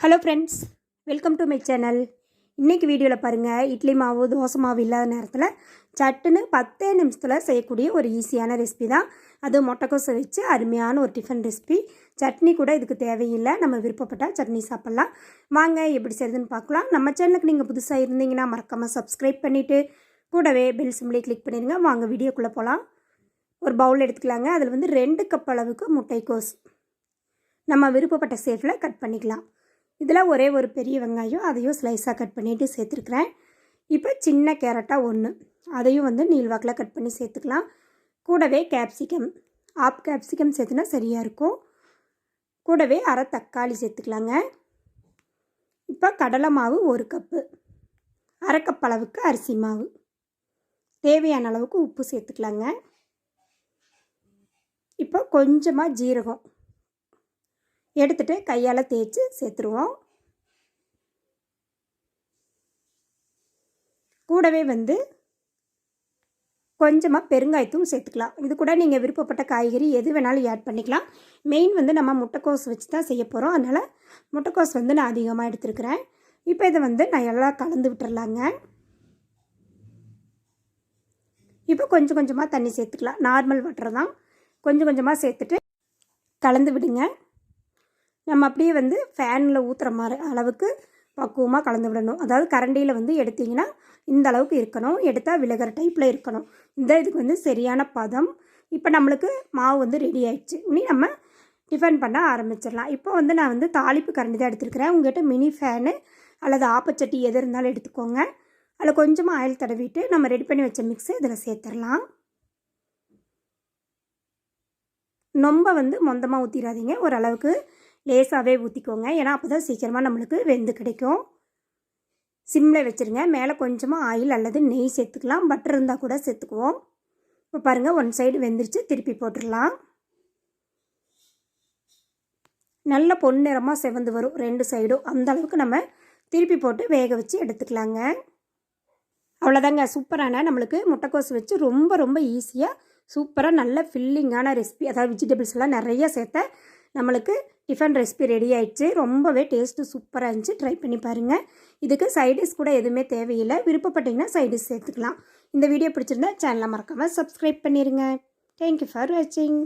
Hello friends welcome to my channel இன்றைக்கி வீடியோவில் பாருங்கள் இட்லி மாவு தோசை மாவு இல்லாத நேரத்தில் சட்டுன்னு பத்தே நிமிஷத்தில் செய்யக்கூடிய ஒரு ஈஸியான ரெசிபி தான். அது மொட்டைக்கோசை வச்சு அருமையான ஒரு டிஃபன் ரெசிபி சட்னி கூட இதுக்கு தேவையில்லை. நம்ம விருப்பப்பட்டால் சட்னி சாப்பிட்லாம். வாங்க எப்படி செய்யுதுன்னு பார்க்கலாம். நம்ம சேனலுக்கு நீங்கள் புதுசாக இருந்தீங்கன்னா மறக்காமல் சப்ஸ்கிரைப் பண்ணிவிட்டு கூடவே பெல் சிம்லேயே கிளிக் பண்ணிடுங்க வாங்க வீடியோக்குள்ளே போகலாம் ஒரு பவுல் எடுத்துக்கலாங்க. அதில் வந்து ரெண்டு கப் அளவுக்கு முட்டைக்கோஸ். நம்ம விருப்பப்பட்ட சேஃபில் கட் பண்ணிக்கலாம். இதில் ஒரே ஒரு பெரிய வெங்காயம் அதையும் ஸ்லைஸாக கட் பண்ணிவிட்டு சேர்த்துருக்குறேன். இப்போ சின்ன கேரட்டாக ஒன்று. அதையும் வந்து நீள்வாக்கில் கட் பண்ணி சேர்த்துக்கலாம். கூடவே கேப்சிகம் ஆப் கேப்சிகம் சேர்த்துனா சரியாக இருக்கும். கூடவே அரை தக்காளி சேர்த்துக்கலாங்க. இப்போ கடலை மாவு ஒரு கப்பு அரை கப் அளவுக்கு அரிசி மாவு. தேவையான அளவுக்கு உப்பு சேர்த்துக்கலாங்க. இப்போ கொஞ்சமாக ஜீரகம். எடுத்துகிட்டு கையால் தேய்ச்சி சேர்த்துருவோம். கூடவே வந்து கொஞ்சமாக பெருங்காயத்தும் சேர்த்துக்கலாம். இது கூட நீங்கள் விருப்பப்பட்ட காய்கறி எது வேணாலும் ஆட் பண்ணிக்கலாம். மெயின் வந்து நம்ம முட்டைக்கோஸ் வச்சு தான் செய்ய போகிறோம் அதனால் முட்டைக்கோஸ் வந்து நான் அதிகமாக எடுத்துருக்கிறேன். இப்போ இதை வந்து நான் எல்லாம் கலந்து விட்டுறலாங்க. இப்போ கொஞ்சம் கொஞ்சமாக தண்ணி சேர்த்துக்கலாம். நார்மல் வாட்டர் தான். கொஞ்சம் கொஞ்சமாக சேர்த்துட்டு கலந்து விடுங்க. நம்ம அப்படியே வந்து ஃபேனில் ஊற்றுற மாதிரி அளவுக்கு பக்குவமாக கலந்து விடணும். அதாவது கரண்டியில் வந்து எடுத்திங்கன்னா இந்த அளவுக்கு இருக்கணும். எடுத்தால் விலகிற டைப்பில் இருக்கணும். இந்த இதுக்கு வந்து சரியான பதம். இப்போ நம்மளுக்கு மாவு வந்து ரெடி ஆயிடுச்சு. இனி நம்ம டிஃபன் பண்ண ஆரம்பிச்சிடலாம். இப்போ வந்து நான் வந்து தாளிப்பு கரண்டி தான் எடுத்துருக்கிறேன். உங்கள்கிட்ட மினி ஃபேனு அல்லது ஆப்பச்சட்டி எது இருந்தாலும் எடுத்துக்கோங்க. அதில் கொஞ்சமாக ஆயில் தடவிட்டு நம்ம ரெடி பண்ணி வச்ச மிக்ஸை இதில் சேர்த்துடலாம். ரொம்ப வந்து மொந்தமாக ஊற்றிடாதீங்க ஓரளவுக்கு லேசாகவே ஊற்றிக்கோங்க ஏன்னா அப்போ தான் சீக்கிரமாக நம்மளுக்கு வெந்து கிடைக்கும். சிம்மில் வச்சுருங்க. மேலே கொஞ்சமாக ஆயில் அல்லது நெய் சேர்த்துக்கலாம். பட்டர் இருந்தால் கூட சேர்த்துக்குவோம். இப்போ பாருங்கள் ஒன் சைடு வெந்துருச்சு. திருப்பி போட்டுடலாம். நல்ல பொன்னிறமாக செவந்து வரும் ரெண்டு சைடும். அந்த அளவுக்கு நம்ம திருப்பி போட்டு வேக வச்சு எடுத்துக்கலாங்க. அவ்வளோதாங்க சூப்பரான நம்மளுக்கு முட்டைக்கோஸ் வச்சு ரொம்ப ரொம்ப ஈஸியாக சூப்பராக நல்ல ஃபில்லிங்கான ரெசிபி அதாவது வெஜிடபிள்ஸ் எல்லாம் நிறைய சேர்த்த நம்மளுக்கு டிஃபன் ரெசிபி ரெடி ஆயிடுச்சு. ரொம்பவே டேஸ்ட்டு சூப்பராக இருந்துச்சு. ட்ரை பண்ணி பாருங்கள் இதுக்கு சைடிஷ் கூட எதுவுமே தேவையில்லை. விருப்பப்பட்டிங்கன்னா சைடிஷ் சேர்த்துக்கலாம். இந்த வீடியோ பிடிச்சிருந்தா சேனலை மறக்காமல் சப்ஸ்கிரைப் பண்ணிடுங்க தேங்க்யூ ஃபார் வாட்சிங்